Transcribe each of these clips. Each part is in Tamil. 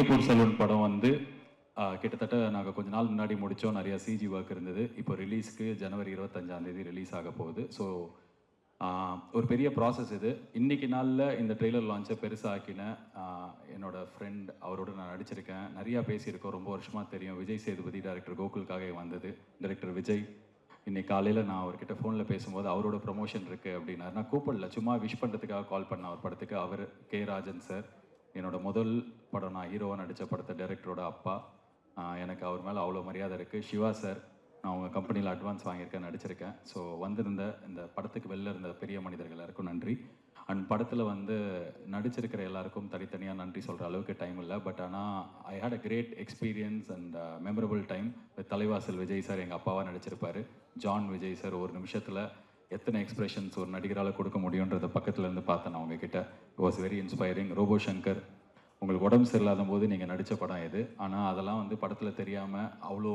சிங்கப்பூர் சலூன் படம் வந்து கிட்டத்தட்ட நாங்கள் கொஞ்ச நாள் முன்னாடி முடித்தோம் நிறையா சிஜி ஒர்க் இருந்தது. இப்போ ரிலீஸ்க்கு ஜனவரி இருபத்தஞ்சாந்தேதி ரிலீஸ் ஆக போகுது. ஸோ ஒரு பெரிய ப்ராசஸ் இது. இன்றைக்கி நாளில் இந்த ட்ரெய்லர் லான்ச்சை பெருசாக்கின ஆ, என்னோட ஃப்ரெண்ட் அவரோட நான் நடிச்சிருக்கேன். நிறையா பேசியிருக்கோம். ரொம்ப வருஷமாக தெரியும். விஜய் சேதுபதி டேரக்டர் கோகுலுக்காக வந்தது. டைரக்டர் விஜய் இன்னைக்கு காலையில் நான் அவர்கிட்ட ஃபோனில் பேசும்போது அவரோட ப்ரொமோஷன் இருக்குது அப்படின்னாரு. நான் கூப்பிடல. சும்மா விஷ் பண்ணுறதுக்காக கால் பண்ண அவர் படத்துக்கு. அவர் கே. ராஜன் சார் என்னோட முதல் படம் நான் ஹீரோவாக நடித்த படத்தை டைரக்டரோட அப்பா. எனக்கு அவர் மேலே அவ்வளோ மரியாதை இருக்குது சிவா சார் நான் உங்கள் கம்பெனியில் அட்வான்ஸ் வாங்கியிருக்கேன் நடிச்சிருக்கேன். ஸோ வந்திருந்த இந்த படத்துக்கு வெளில இருந்த பெரிய மனிதர்கள் எல்லாருக்கும் நன்றி. அண்ட் படத்தில் வந்து நடிச்சிருக்கிற எல்லாருக்கும் தனித்தனியாக நன்றி சொல்கிற அளவுக்கு டைம் இல்லை. பட் ஆனால் I had a great experience and memorable time with Thalaivasal Vijay sir எங்கள் அப்பாவாக நடிச்சிருப்பார். ஜான் விஜய் சார் ஒரு நிமிஷத்தில் எத்தனை எக்ஸ்பிரஷன்ஸ் ஒரு நடிகரால் கொடுக்க முடியுன்றத பக்கத்தில் இருந்து பார்த்தேன் நான் உங்ககிட்ட. Was very inspiring robo Shankar உங்களுக்கு உடம்பு சரியில்லாத போது நீங்கள் நடித்த படம் இது. ஆனால் அதெல்லாம் வந்து படத்தில் தெரியாமல் அவ்வளோ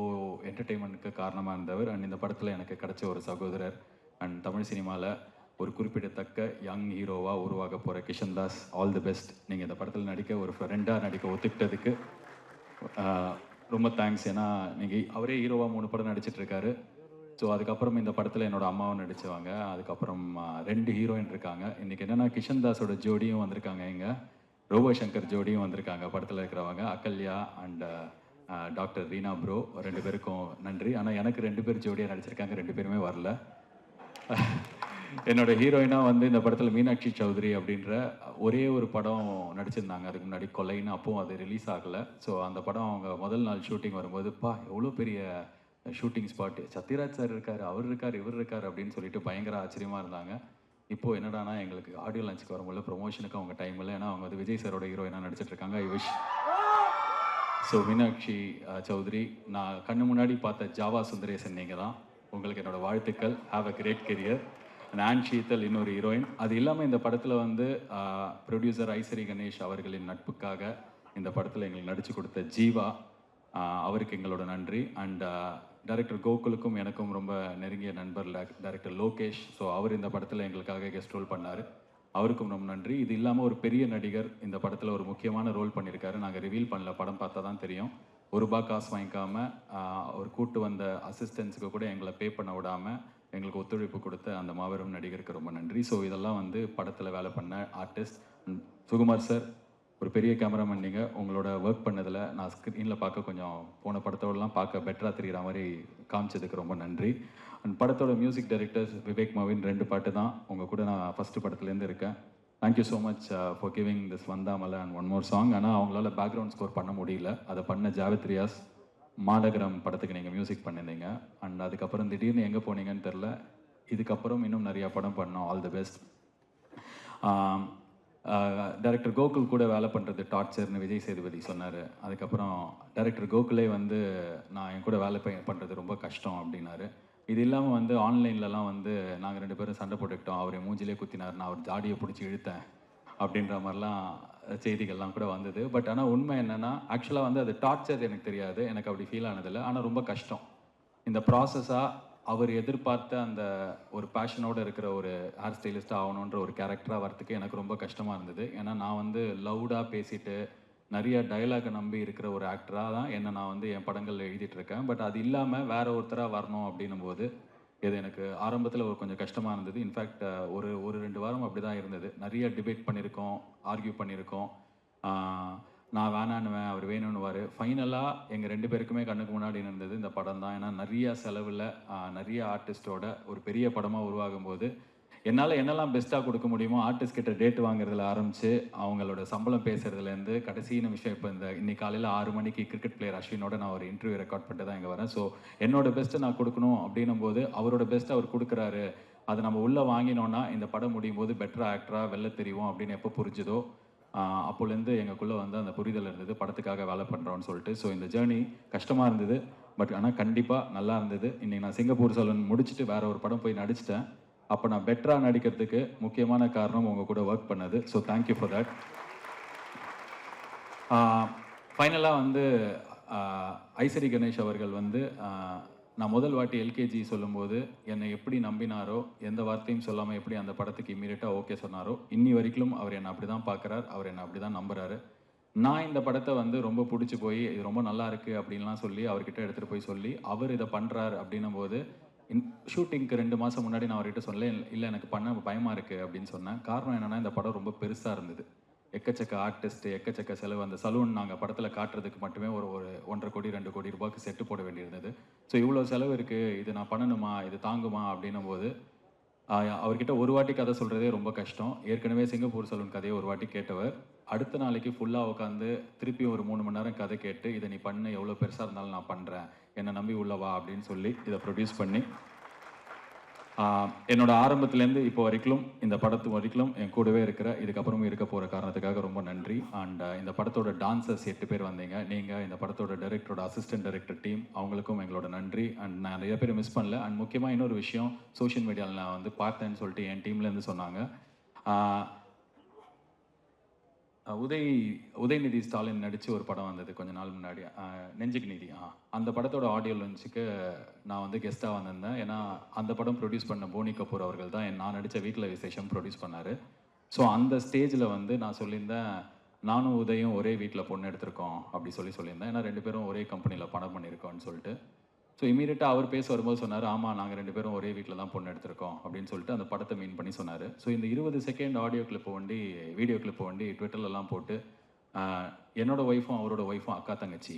என்டர்டெயின்மெண்ட்டுக்கு காரணமாக இருந்தவர். அண்ட் இந்த படத்தில் எனக்கு கிடைச்ச ஒரு சகோதரர். அண்ட் தமிழ் சினிமாவில் ஒரு குறிப்பிடத்தக்க யங் ஹீரோவாக உருவாக போகிற Kishan Das all the best நீங்கள் இந்த படத்தில் நடிக்க ஒரு ஃப்ரெண்டாக நடிக்க ஒத்துக்கிட்டதுக்கு ரொம்ப தேங்க்ஸ் ஏன்னா நீங்கள் அவரே ஹீரோவாக மூணு படம் நடிச்சிட்ருக்காரு ஸோ அதுக்கப்புறம் இந்த படத்தில் என்னோட அம்மாவும் நடிச்சவங்க. அதுக்கப்புறம் ரெண்டு ஹீரோயின் இருக்காங்க. இன்னைக்கு என்னன்னா கிஷன் தாஸோட ஜோடியும் வந்திருக்காங்க இங்கே. ரோபோ சங்கர் ஜோடியும் வந்திருக்காங்க படத்தில் இருக்கிறவங்க. Ahalya and doctor Reena bro ரெண்டு பேருக்கும் நன்றி. ஆனால் எனக்கு ரெண்டு பேர் ஜோடியாக நடிச்சிருக்காங்க. ரெண்டு பேருமே வரல. என்னோட ஹீரோயினாக வந்து இந்த படத்தில் மீனாட்சி சௌத்ரி அப்படின்ற ஒரே ஒரு படம் நடிச்சிருந்தாங்க. அதுக்கு முன்னாடி கொலைன்னு அப்பவும் அது ரிலீஸ் ஆகலை. ஸோ அந்த படம் அவங்க முதல் நாள் ஷூட்டிங் வரும்போது பா எவ்வளோ பெரிய ஷூட்டிங் ஸ்பாட் சத்யராஜ் சார் இருக்கார் அவர் இருக்கார் இவர் இருக்கார் அப்படின்னு சொல்லிட்டு பயங்கர ஆச்சரியமாக இருந்தாங்க. இப்போது என்னடானா எங்களுக்கு ஆடியோ லான்ச்சுக்கு வரும்போது ப்ரொமோஷனுக்கு அவங்க டைம் இல்லை. ஏன்னா அவங்க வந்து விஜய் சாரோட ஹீரோயினாக நடிச்சிட்டு இருக்காங்க? I wish so Meenakshi Chaudhary நான் கண்ணு முன்னாடி பார்த்த ஜாவா சுந்தரேசன் நீங்கள் தான் உங்களுக்கு என்னோடய வாழ்த்துக்கள். ஹாவ் அ கிரேட் கெரியர் நான் ஷீத்தல் இன்னொரு ஹீரோயின் அது இல்லாமல் இந்த படத்தில் வந்து ப்ரொடியூசர் ஐஸ்வரி கணேஷ் அவர்களின் நட்புக்காக இந்த படத்தில் எங்களுக்கு நடித்து கொடுத்த ஜீவா. அவருக்கு எங்களோட நன்றி. அண்ட் டைரக்டர் கோகுலுக்கும் எனக்கும் ரொம்ப நெருங்கிய நண்பர் டைரக்டர் லோகேஷ். ஸோ அவர் இந்த படத்தில் எங்களுக்காக கெஸ்ட் ரோல் பண்ணார். அவருக்கும் ரொம்ப நன்றி. இது இல்லாமல் ஒரு பெரிய நடிகர் இந்த படத்தில் ஒரு முக்கியமான ரோல் பண்ணியிருக்காரு நாங்கள் ரிவீல் பண்ணல படம் பார்த்தா தான் தெரியும். ஒரு ரூபா காசு வாங்கிக்காமல் அவர் கூட்டு வந்த அசிஸ்டன்ஸுக்கு கூட எங்களை பே பண்ண விடாமல் எங்களுக்கு ஒத்துழைப்பு கொடுத்த அந்த மாபெரும் நடிகருக்கு ரொம்ப நன்றி. ஸோ இதெல்லாம் வந்து படத்தில் வேலை பண்ண ஆர்டிஸ்ட் சுகுமார் சார் ஒரு பெரிய கேமராமேன் நீங்கள் உங்களோட ஒர்க் பண்ணதில் நான் ஸ்க்ரீனில் பார்க்க கொஞ்சம் போன படத்தோடலாம் பார்க்க பெட்டராக தெரிகிற மாதிரி காமிச்சதுக்கு ரொம்ப நன்றி. அண்ட் படத்தோட மியூசிக் டைரக்டர்ஸ் விவேக் மவின் ரெண்டு பாட்டு தான். உங்கள் கூட நான் ஃபஸ்ட்டு படத்துலேருந்து இருக்கேன். Thank you so much for giving this வந்தாமலை and one more song ஆனால் அவங்களால பேக்ரவுண்ட் ஸ்கோர் பண்ண முடியல. அதை பண்ண ஜாவித் ரியாஸ் படத்துக்கு நீங்கள் மியூசிக் பண்ணியிருந்தீங்க. அண்ட் அதுக்கப்புறம் திடீர்னு எங்கே போனீங்கன்னு தெரில. இதுக்கப்புறம் இன்னும் நிறையா படம் பண்ணோம். All the best director Gokul கூட வேலை பண்ணுறது டார்ச்சர்னு விஜய் சேதுபதி சொன்னார். அதுக்கப்புறம் டைரக்டர் கோகுலே வந்து நான் என் கூட வேலை பண்ணுறது ரொம்ப கஷ்டம் அப்படின்னாரு. இது இல்லாமல் வந்து ஆன்லைன்லலாம் வந்து நாங்கள் ரெண்டு பேரும் சண்டை போட்டுக்கிட்டோம். அவர் என் மூஞ்சிலே குத்தினார். நான் அவர் ஜாடியை பிடிச்சி இழுத்தேன். அப்படின்ற மாதிரிலாம் செய்திகள்லாம் கூட வந்தது. பட் ஆனால் உண்மை என்னென்னா ஆக்சுவலாக வந்து அது டார்ச்சர் எனக்கு தெரியாது. எனக்கு அப்படி ஃபீல் ஆனதில்லை. ஆனால் ரொம்ப கஷ்டம். இந்த ப்ராசஸாக அவர் எதிர்பார்த்த அந்த ஒரு பேஷனோட இருக்கிற ஒரு ஹேர் ஸ்டைலிஸ்ட்டாக ஆகணுன்ற ஒரு கேரக்டராக வரத்துக்கு எனக்கு ரொம்ப கஷ்டமாக இருந்தது. ஏன்னா நான் வந்து லவுடாக பேசிட்டு நிறைய டயலாகை நம்பி இருக்கிற ஒரு ஆக்டராக தான் என்னை நான் வந்து என் படங்களில் எழுதிட்டு இருக்கேன். பட் அது இல்லாமல் வேற ஒருத்தராக வரணும் அப்படின்னும் போது இது எனக்கு ஆரம்பத்தில் ஒரு கொஞ்சம் கஷ்டமாக இருந்தது. இன்ஃபேக்ட் ஒரு ஒரு ரெண்டு வாரம் அப்படி தான் இருந்தது. நிறைய டிபேட் பண்ணியிருக்கோம் ஆர்கியூ பண்ணியிருக்கோம். நான் வேணான்னுவேன் அவர் வேணும்னுவார். ஃபைனலாக எங்கள் ரெண்டு பேருக்குமே கண்ணுக்கு முன்னாடி இருந்தது இந்த படம் தான். ஏன்னா நிறைய செலவில் நிறைய ஆர்டிஸ்டோட ஒரு பெரிய படமாக உருவாகும் போது என்னால் என்னெல்லாம் பெஸ்ட்டாக கொடுக்க முடியுமோ ஆர்டிஸ்ட் கிட்ட டேட் வாங்குறதுல ஆரம்பித்து அவங்களோட சம்பளம் பேசுகிறதுலேருந்து கடைசி நிமிஷம் இப்போ இந்த இன்னைக்கு காலையில் ஆறு மணிக்கு கிரிக்கெட் பிளேயர் அஸ்வினோட நான் ஒரு இன்டர்வியூ ரெக்கார்ட் பண்ணிட்டு தான் இங்கே வரேன். ஸோ என்னோட பெஸ்ட்டை நான் கொடுக்கணும் அப்படின்னும் போது அவரோட பெஸ்ட்டை அவர் கொடுக்குறாரு. அதை நம்ம உள்ளே வாங்கினோன்னா இந்த படம் முடியும் போது பெட்டர் ஆக்டராக வெளில தெரியும் அப்படின்னு எப்போ புரிஞ்சுதோ அப்போலேருந்து எங்களுக்குள்ளே வந்து அந்த புரிதல் இருந்தது. படத்துக்காக வேலை பண்ணுறோன்னு சொல்லிட்டு. ஸோ இந்த ஜேர்னி கஷ்டமாக இருந்தது. பட் ஆனால் கண்டிப்பாக நல்லா இருந்தது. இன்றைக்கி நான் சிங்கப்பூர் சலூன் முடிச்சுட்டு வேறு ஒரு படம் போய் நடிச்சிட்டேன். அப்போ நான் பெட்டராக நடிக்கிறதுக்கு முக்கியமான காரணம் உங்கள் கூட ஒர்க் பண்ணது. ஸோ தேங்க்யூ ஃபார் தட் ஃபைனலாக வந்து ஐசரி கணேஷ் அவர்கள் வந்து நான் முதல் வாட்டி எல்கேஜி சொல்லும்போது என்னை எப்படி நம்பினாரோ எந்த வார்த்தையும் சொல்லாமல் எப்படி அந்த படத்துக்கு இம்மீடியட்டாக ஓகே சொன்னாரோ இன்னி வரைக்கும் அவர் என்னை அப்படி தான் பார்க்குறார் அவர் என்னை அப்படி தான் நம்புறாரு. நான் இந்த படத்தை வந்து ரொம்ப பிடிச்சி போய் இது ரொம்ப நல்லா இருக்குது அப்படின்லாம் சொல்லி அவர்கிட்ட எடுத்துகிட்டு போய் சொல்லி அவர் இதை பண்ணுறாரு அப்படின்னும் போது ஷூட்டிங்க்கு ரெண்டு மாதம் முன்னாடி நான் அவர்கிட்ட சொன்னேன் இல்லை எனக்கு பண்ண பயமாக இருக்குது அப்படின்னு சொன்னேன். காரணம் என்னென்னா இந்த படம் ரொம்ப பெருசாக இருந்தது. எக்கச்சக்க ஆர்டிஸ்ட் எக்கச்சக்க செலவு அந்த சலூன் நாங்கள் படத்தில் காட்டுறதுக்கு மட்டுமே ஒரு ஒரு ஒன்றரை கோடி ரெண்டு கோடி ரூபாய்க்கு செட்டு போட வேண்டியிருந்தது. ஸோ இவ்வளோ செலவு இருக்குது இது நான் பண்ணணுமா இது தாங்குமா அப்படின்னும் போது அவர்கிட்ட ஒரு வாட்டி கதை சொல்கிறதே ரொம்ப கஷ்டம். ஏற்கனவே சிங்கப்பூர் சலூன் கதையை ஒரு வாட்டி கேட்டவர். அடுத்த நாளைக்கு ஃபுல்லாக உட்காந்து திருப்பி ஒரு மூணு மணி நேரம் கதை கேட்டு இதை நீ பண்ணு எவ்வளோ பெருசாக இருந்தாலும் நான் பண்ணுறேன் என்னை நம்பி உள்ளவா அப்படின்னு சொல்லி இதை ப்ரொடியூஸ் பண்ணி என்னோட ஆரம்பத்துலேருந்து இப்போ வரைக்கும் இந்த படத்து வரைக்கும் என் கூடவே இருக்கிற இதுக்கப்புறமும் இருக்க போகிற காரணத்துக்காக ரொம்ப நன்றி. அண்ட் இந்த படத்தோட டான்சர்ஸ் எட்டு பேர் வந்தீங்க. நீங்கள் இந்த படத்தோட டைரக்டரோட அசிஸ்டன்ட் டைரக்டர் டீம் அவங்களுக்கும் எங்களோட நன்றி. அண்ட் நான் நிறைய பேர் மிஸ் பண்ணல. அண்ட் முக்கியமாக இன்னொரு விஷயம் சோஷியல் மீடியாவில் நான் வந்து பார்த்தேன்னு சொல்லிட்டு என் டீம்லேருந்து சொன்னாங்க. உதய் உதயநிதி ஸ்டாலின் நடித்து ஒரு படம் வந்தது கொஞ்ச நாள் முன்னாடி. நெஞ்சுக்கு நீதி. ஆ அந்த படத்தோட ஆடியோ லஞ்சுக்கு நான் வந்து கெஸ்ட்டாக வந்திருந்தேன். ஏன்னா அந்த படம் ப்ரொடியூஸ் பண்ண போனி கபூர் அவர்கள் தான் என் நான் நடித்த வீட்டில் விசேஷம் ப்ரொடியூஸ் பண்ணார். ஸோ அந்த ஸ்டேஜில் வந்து நான் சொல்லியிருந்தேன் நானும் உதயும் ஒரே வீட்டில் பொண்ணு எடுத்திருக்கோம் அப்படி சொல்லி சொல்லியிருந்தேன். ஏன்னா ரெண்டு பேரும் ஒரே கம்பெனியில் பணம் பண்ணியிருக்கோம்னு சொல்லிட்டு. ஸோ இமீடியட்டாக அவர் பேச வரும்போது சொன்னார் ஆமாம் நாங்கள் ரெண்டு பேரும் ஒரே வீட்டில் தான் பொண்ணு எடுத்திருக்கோம் அப்படின்னு சொல்லிட்டு அந்த படத்தை மீன் பண்ணி சொன்னார். ஸோ இந்த இருபது செகண்ட் ஆடியோ கிளிப் வண்டி வீடியோ கிளிப் வண்டி ட்விட்டர்லலாம் போட்டு என்னோடய என்னோட ஒய்ஃபும் அவரோட ஒய்ஃபும் அக்கா தங்கச்சி.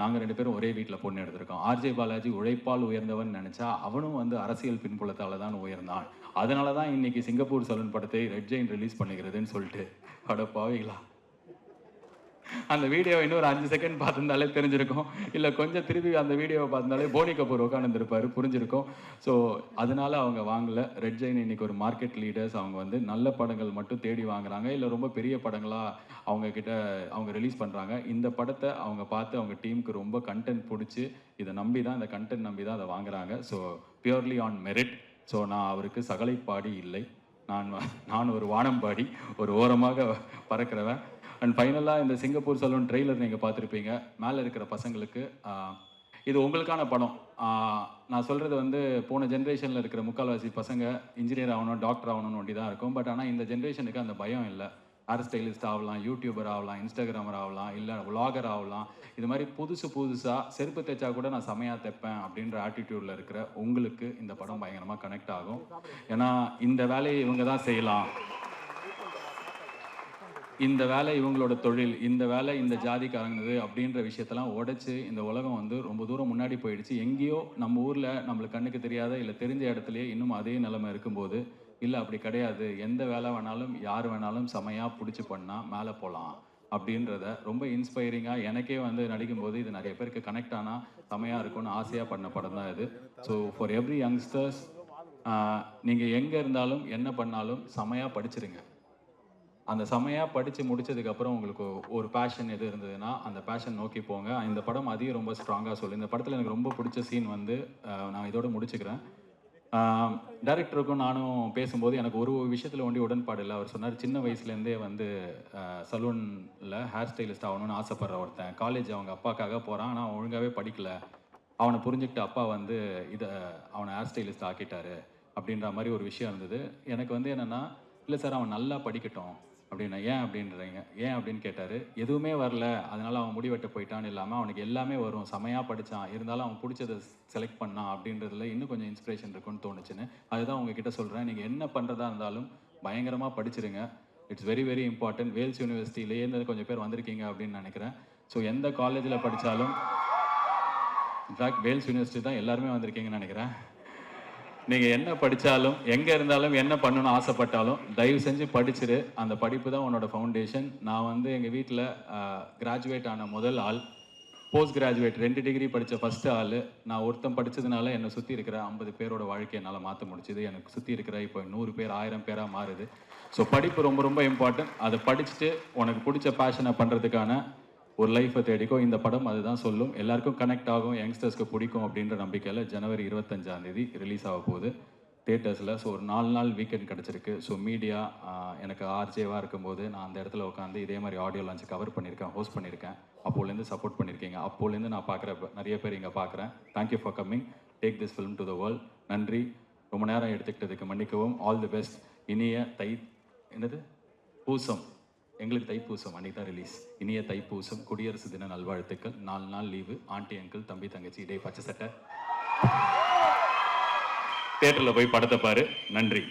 நாங்கள் ரெண்டு பேரும் ஒரே வீட்டில் பொண்ணு எடுத்திருக்கோம். ஆர்ஜே பாலாஜி உழைப்பால் உயர்ந்தவன் நினச்சா அவனும் வந்து அரசியல் பின்புலத்தால் தான் உயர்ந்தான். அதனால தான் இன்றைக்கி சிங்கப்பூர் சலூன் படத்தை ரெட் ஜெயின் ரிலீஸ் பண்ணிக்கிறதுன்னு சொல்லிட்டு. அட பாவீங்களா அந்த வீடியோ இன்னும் ஒரு அஞ்சு செகண்ட் பார்த்துருந்தாலே தெரிஞ்சிருக்கும். இல்லை கொஞ்சம் திருப்பி அந்த வீடியோவை பார்த்திருந்தாலே போனி கபூர் உட்காந்துருப்பாரு புரிஞ்சிருக்கும். ஸோ அதனால அவங்க வாங்கல. ரெட் ஜெயின் இன்னைக்கு ஒரு மார்க்கெட் லீடர்ஸ் அவங்க வந்து நல்ல படங்கள் மட்டும் தேடி வாங்குறாங்க. இல்லை ரொம்ப பெரிய படங்களாக அவங்க கிட்ட அவங்க ரிலீஸ் பண்ணுறாங்க இந்த படத்தை அவங்க பார்த்து அவங்க டீமுக்கு ரொம்ப கண்டென்ட் பிடிச்சி இதை நம்பி தான் இந்த கண்டென்ட் நம்பி தான் அதை வாங்குறாங்க. So purely on merit so நான் அவருக்கு சகலைப்பாடி இல்லை. நான் நான் ஒரு வானம்பாடி ஒரு ஓரமாக பறக்கிறவன். அண்ட் ஃபைனலாக இந்த சிங்கப்பூர் சலூன் ட்ரெய்லர் நீங்கள் பார்த்துருப்பீங்க. மேலே இருக்கிற பசங்களுக்கு இது உங்களுக்கான படம். நான் சொல்கிறது வந்து போன ஜென்ரேஷனில் இருக்கிற முக்கால்வாசி பசங்க இன்ஜினியர் ஆகணும் டாக்டர் ஆகணும்னு ஒண்டி தான் இருக்கும். பட் ஆனால் இந்த ஜென்ரேஷனுக்கு அந்த பயம் இல்லை. ஹேர் ஸ்டைலிஸ்ட் ஆகலாம் யூடியூபர் ஆகலாம் இன்ஸ்டாகிராமர் ஆகலாம் இல்லை vlogger ஆகலாம். இது மாதிரி புதுசு புதுசாக செருப்பு தைச்சா கூட நான் செமையாக தைப்பேன் அப்படின்ற ஆட்டிடியூடில் இருக்கிற உங்களுக்கு இந்த படம் பயங்கரமாக கனெக்ட் ஆகும். ஏன்னா இந்த வேலையை இவங்க தான் செய்யலாம். இந்த வேலை இவங்களோட தொழில் இந்த வேலை இந்த ஜாதிக்காரங்கது அப்படின்ற விஷயத்தெல்லாம் உடைச்சு இந்த உலகம் வந்து ரொம்ப தூரம் முன்னாடி போயிடுச்சு. எங்கேயோ நம்ம ஊரில் நம்மளுக்கு கண்ணுக்கு தெரியாத இல்லை தெரிஞ்ச இடத்துலையே இன்னும் அதே நிலைமை இருக்கும்போது இல்லை அப்படி கிடையாது. எந்த வேலை வேணாலும் யார் வேணாலும் செமையாக பிடிச்சி பண்ணால் மேலே போகலாம் அப்படின்றத ரொம்ப இன்ஸ்பைரிங்காக எனக்கே வந்து நடிக்கும்போது இது நிறைய பேருக்கு கனெக்ட் ஆனால் செமையாக இருக்கும்னு ஆசையாக பண்ண படம் தான் இது. ஸோ ஃபார் எவ்ரி யங்ஸ்டர்ஸ் நீங்கள் எங்கே இருந்தாலும் என்ன பண்ணாலும் செமையாக படிச்சிருங்க. அந்த செமையாக படித்து முடிச்சதுக்கப்புறம் உங்களுக்கு ஒரு பேஷன் எது இருந்ததுன்னா அந்த பேஷன் நோக்கி போங்க. இந்த படம் அதையும் ரொம்ப ஸ்ட்ராங்காக சொல்லு. இந்த படத்தில் எனக்கு ரொம்ப பிடிச்ச சீன் வந்து நான் இதோட முடிச்சுக்கிறேன். டைரக்டருக்கும் நானும் பேசும்போது எனக்கு ஒரு விஷயத்தில் ஒண்டி உடன்பாடு இல்லை. அவர் சொன்னார் சின்ன வயசுலேருந்தே வந்து சலூனில் ஹேர் ஸ்டைலிஸ்ட் ஆகணும்னு ஆசைப்படுற ஒருத்தன். காலேஜ் அவங்க அப்பாக்காக போகிறான் ஆனால் ஒழுங்காகவே படிக்கல. அவனை புரிஞ்சுக்கிட்டு அப்பா வந்து இதை அவனை ஹேர் ஸ்டைலிஸ்ட் ஆக்கிட்டாரு. அப்படின்ற மாதிரி ஒரு விஷயம் இருந்தது. எனக்கு வந்து என்னென்னா இல்லை சார் அவன் நல்லா படிக்கட்டும். அப்படின்னா ஏன் அப்படின்றீங்க? ஏன் அப்படின்னு கேட்டார். எதுவுமே வரல. அதனால் அவன் முடிவெட்ட போயிட்டான்னு இல்லாமல் அவனுக்கு எல்லாமே வரும். செமையாக படித்தான் இருந்தாலும் அவன் பிடிச்சதை செலக்ட் பண்ணான் அப்படின்றதுல இன்னும் கொஞ்சம் இன்ஸ்பிரேஷன் இருக்குன்னு தோணுச்சுன்னு. அதுதான் உங்ககிட்ட சொல்கிறேன் நீங்கள் என்ன பண்ணுறதா இருந்தாலும் பயங்கரமாக படிச்சிருங்க. It's very very important Vels யூனிவர்சிட்டியிலேருந்து கொஞ்சம் பேர் வந்திருக்கீங்க அப்படின்னு நினைக்கிறேன். ஸோ எந்த காலேஜில் படித்தாலும் இன்ஃபேக்ட் வேல்ஸ் யூனிவர்சிட்டி தான் எல்லாருமே வந்திருக்கீங்கன்னு நினைக்கிறேன். நீங்கள் என்ன படித்தாலும் எங்கே இருந்தாலும் என்ன பண்ணணும்னு ஆசைப்பட்டாலும் தயவு செஞ்சு படிச்சிரு. அந்த படிப்பு தான் உன்னோட ஃபவுண்டேஷன் நான் வந்து எங்கள் வீட்டில் கிராஜுவேட் ஆன முதல் ஆள். போஸ்ட் கிராஜுவேட் ரெண்டு டிகிரி படித்த ஃபஸ்ட்டு ஆள். நான் ஒருத்தன் படித்ததுனால என்னை சுற்றி இருக்கிற ஐம்பது பேரோட வாழ்க்கையை என்னால் மாற்ற முடிச்சுது எனக்கு சுற்றி இருக்கிற இப்போ நூறு பேர் ஆயிரம் பேராக மாறுது. ஸோ படிப்பு ரொம்ப ரொம்ப இம்பார்ட்டன்ட் அதை படிச்சுட்டு உனக்கு பிடிச்ச பேஷனை பண்ணுறதுக்கான ஒரு லைஃப்பை தேடிக்கோ இந்த படம் அதுதான் சொல்லும். எல்லாருக்கும் கனெக்ட் ஆகும் யங்ஸ்டர்ஸ்க்கு பிடிக்கும் அப்படின்ற நம்பிக்கையில் ஜனவரி இருபத்தஞ்சாம் தேதி ரிலீஸ் ஆக போகுது. தேட்டர்ஸில் ஸோ ஒரு நாலு நாள் வீக்கெண்ட் கிடச்சிருக்கு. ஸோ மீடியா எனக்கு ஆர்ஜேவாக இருக்கும்போது நான் அந்த இடத்துல உட்காந்து இதே மாதிரி ஆடியோ லான்ச் கவர் பண்ணியிருக்கேன் ஹோஸ்ட் பண்ணியிருக்கேன். அப்போலேருந்து சப்போர்ட் பண்ணியிருக்கீங்க. அப்போலேருந்து நான் பார்க்குற நிறைய பேர் இங்கே பார்க்குறேன். Thank you for coming take this film to the world நன்றி. ரொம்ப நேரம் எடுத்துக்கிட்டதுக்கு மன்னிக்கவும். ஆல் தி பெஸ்ட் இனிய தை என்னது? பூசம். எங்களுக்கு தைப்பூசம் அன்றைக்கி தான் ரிலீஸ் இனிய தைப்பூசம் குடியரசு தின நல்வாழ்த்துக்கள். நாலு நாள் லீவு ஆண்டி அங்கிள் தம்பி தங்கச்சி இடே பச்சை சட்டை. தேட்டரில் போய் படத்தை பாரு. நன்றி.